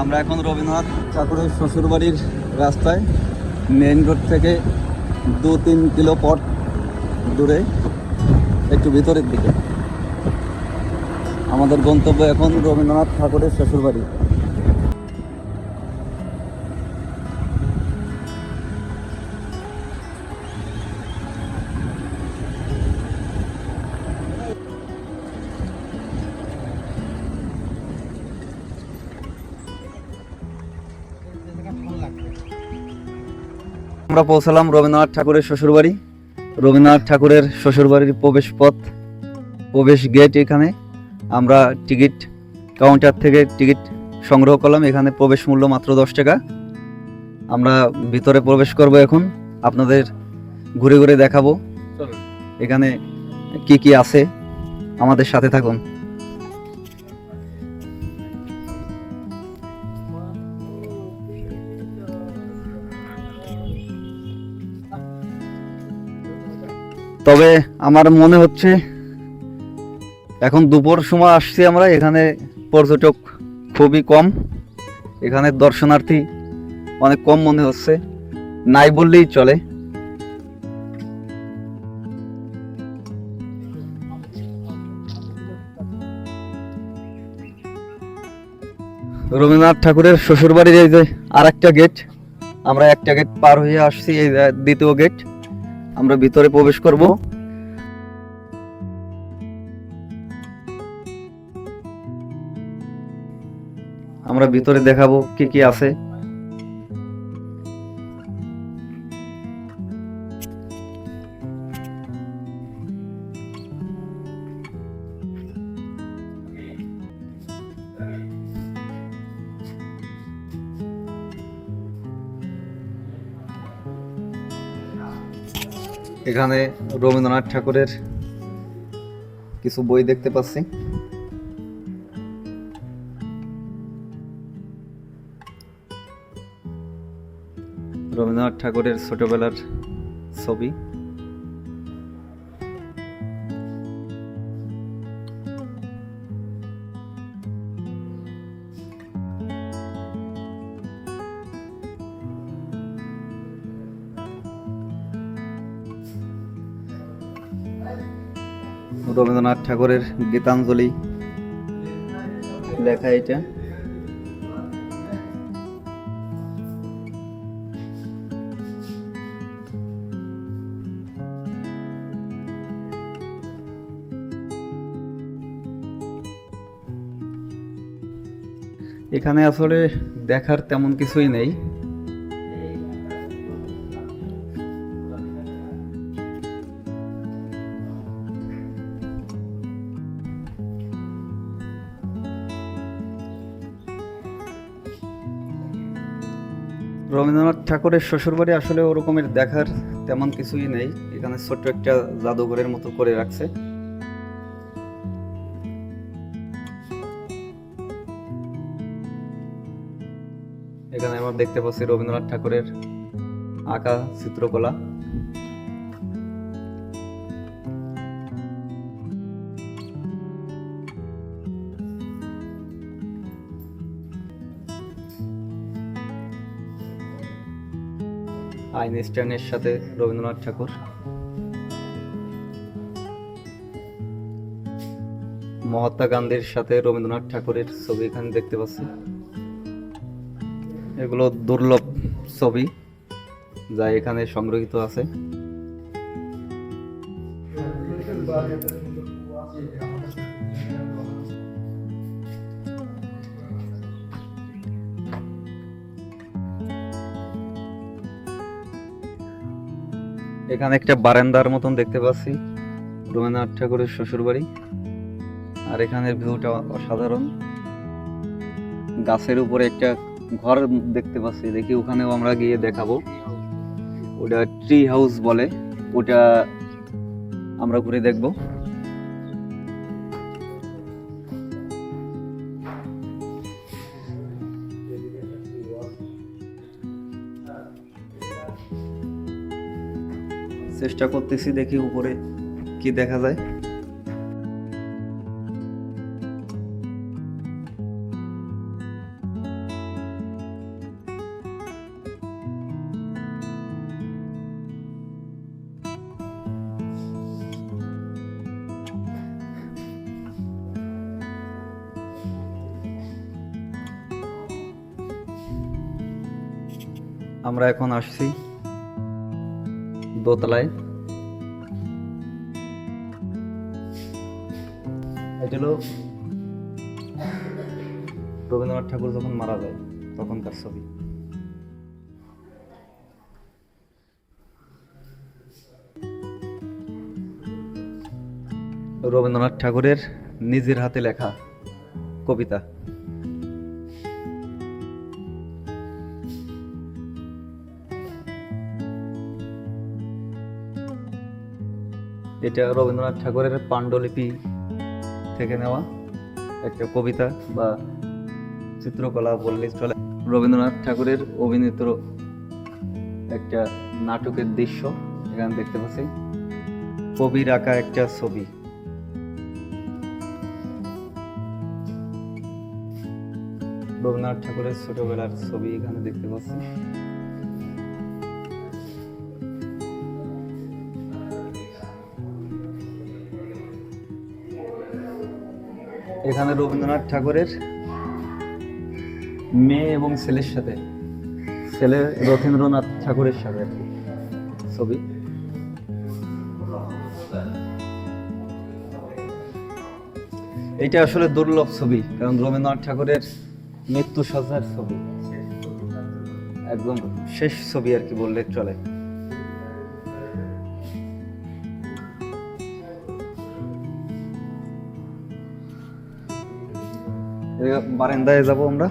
আমরা এখন রবীন্দ্রনাথ ঠাকুরের শ্বশুরবাড়ির রাস্তায় মেইন রোড থেকে দু তিন কিলো পথ দূরে, একটু ভিতরের দিকে। আমাদের গন্তব্য এখন রবীন্দ্রনাথ ঠাকুরের শ্বশুরবাড়ি। আমরা পৌঁছালাম রবীন্দ্রনাথ ঠাকুরের শ্বশুরবাড়ি। রবীন্দ্রনাথ ঠাকুরের শ্বশুরবাড়ির প্রবেশ পথ প্রবেশ গেট এখানে। আমরা টিকিট কাউন্টার থেকে টিকিট সংগ্রহ করলাম। এখানে প্রবেশ মূল্য মাত্র দশ টাকা। আমরা ভিতরে প্রবেশ করব এখন। আপনাদের ঘুরে ঘুরে দেখাবো। এখানে কি কি আছে? আমাদের সাথে থাকুন। তবে আমার মনে হচ্ছে এখন দুপুর সময় আসছি আমরা, এখানে পর্যটক খুবই কম। এখানে দর্শনার্থী অনেক কম মনে হচ্ছে, নাই বললেই চলে। রবীন্দ্রনাথ ঠাকুরের শ্বশুরবাড়ির এই যে আর একটা গেট আমরা একটা গেট পার হয়ে আসছি, এই দ্বিতীয় গেট আমরা ভিতরে প্রবেশ করব। আমরা ভিতরে দেখাবো কি কি আছে। এখানে রবীন্দ্রনাথ ঠাকুরের কিছু বই দেখতে পাচ্ছি। রবীন্দ্রনাথ ঠাকুরের ছোটবেলার ছবি। রবীন্দ্রনাথ ঠাকুরের গীতাঞ্জলি লেখা এটা। এখানে আসলে দেখার তেমন কিছুই নেই। রবীন্দ্রনাথ ঠাকুরের শ্বশুরবাড়ি আসলে ওরকমের দেখার তেমন কিছুই নেই। এখানে ছোট্ট একটা জাদুঘরের মতো করে রাখছে। এখানে আমরা দেখতে পাচ্ছি রবীন্দ্রনাথ ঠাকুরের আঁকা চিত্রকলা। আইনস্টাইনের সাথে রবীন্দ্রনাথ ঠাকুর। মহাত্মা গান্ধীর সাথে রবীন্দ্রনাথ ঠাকুরের ছবি এখানে দেখতে পাচ্ছি। এগুলো দুর্লভ ছবি যা এখানে সংগ্রহীত আছে। এখানে একটা বারান্দার মতন দেখতে পাচ্ছি। রবীন্দ্রনাথ ঠাকুরের শ্বশুর বাড়ি আর এখানের ভিউটা অসাধারণ। গাছের উপরে একটা ঘর দেখতে পাচ্ছি। দেখি ওখানেও আমরা গিয়ে দেখাবো। ওটা ট্রি হাউস বলে। ওটা আমরা ঘুরে দেখব। চেষ্টা করতেছি দেখি উপরে কি দেখা যায়। আমরা এখন আসছি। দোতলায়। এটা হলো রবীন্দ্রনাথ ঠাকুর যখন মারা যায়, তখনকার ছবি। রবীন্দ্রনাথ ঠাকুরের নিজের হাতে লেখা কবিতা। এটা রবীন্দ্রনাথ ঠাকুরের পাণ্ডুলিপি থেকে নেওয়া একটা কবিতা বা চিত্রকলা বললে চলে। রবীন্দ্রনাথ ঠাকুরের অভিনীত একটা নাটকের দৃশ্য এখানে দেখতে পাচ্ছি। কবির আঁকা একটা ছবি। রবীন্দ্রনাথ ঠাকুরের ছোটবেলার ছবি এখানে দেখতে পাচ্ছি। এখানে রবীন্দ্রনাথ ঠাকুরের মেয়ে এবং ছেলের সাথে, ছেলে রথীন্দ্রনাথ ঠাকুরের সাথে আর কি ছবি। এটা আসলে দুর্লভ ছবি, কারণ রবীন্দ্রনাথ ঠাকুরের মৃত্যু সজ্জার ছবি। একদম শেষ ছবি আর কি বললে চলে। বারান্দায় যাব আমরা।